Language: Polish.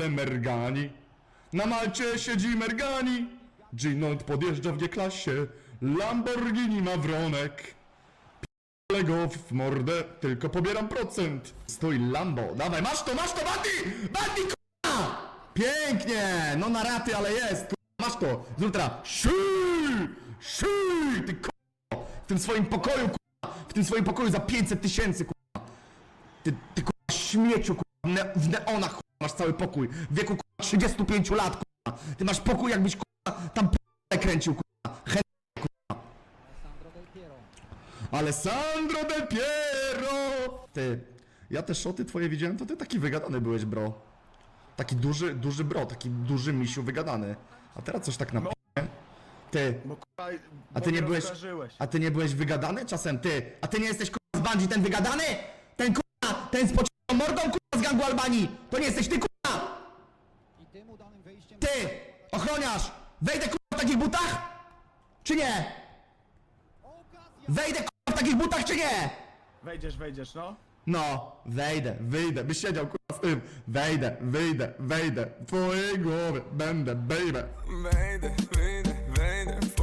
dole Mergani. Na Malcie siedzi Mergani. Ginot podjeżdża w G-klasie. Lamborghini ma wronek. P***le go w mordę, tylko pobieram procent. Stój Lambo, dawaj, masz to, masz to, Bandi! Bandi, k***a! Pięknie! No na raty, ale jest, k***a, masz to. Z ultra, szyj! Szyj! Ty k***a! W tym swoim pokoju, k***a! W tym swoim pokoju za 500 tysięcy, k***a! Ty, ty k***a śmieciu, k***a! W, ne w neonach, masz cały pokój. W wieku, k***a, 35 lat, k***a! Ty masz pokój, jakbyś, k***a, tam p***e kręcił, k***a! Chę- Alessandro Del Piero! Ty, ja te szoty twoje widziałem, to ty taki wygadany byłeś, bro. Taki duży, duży bro, taki duży misiu wygadany. A teraz coś tak na. Ty, Bo kurwa, a ty nie byłeś, a ty nie byłeś wygadany czasem, ty? A ty nie jesteś kurwa z bandzi ten wygadany? Ten kurwa, ten z pociągną mordą kurwa z gangu Albanii! To nie jesteś ty kurwa! Ty, ochroniarz! Wejdę kurwa w takich butach? Czy nie? Wejdę kurwa w takich butach, czy nie? Wejdziesz, wejdziesz, no. No, wejdę, wyjdę, byś siedział kurwa z tym. Wejdę, wyjdę, wejdę. W twojej głowie będę, baby. Wejdę, wyjdę, wejdę w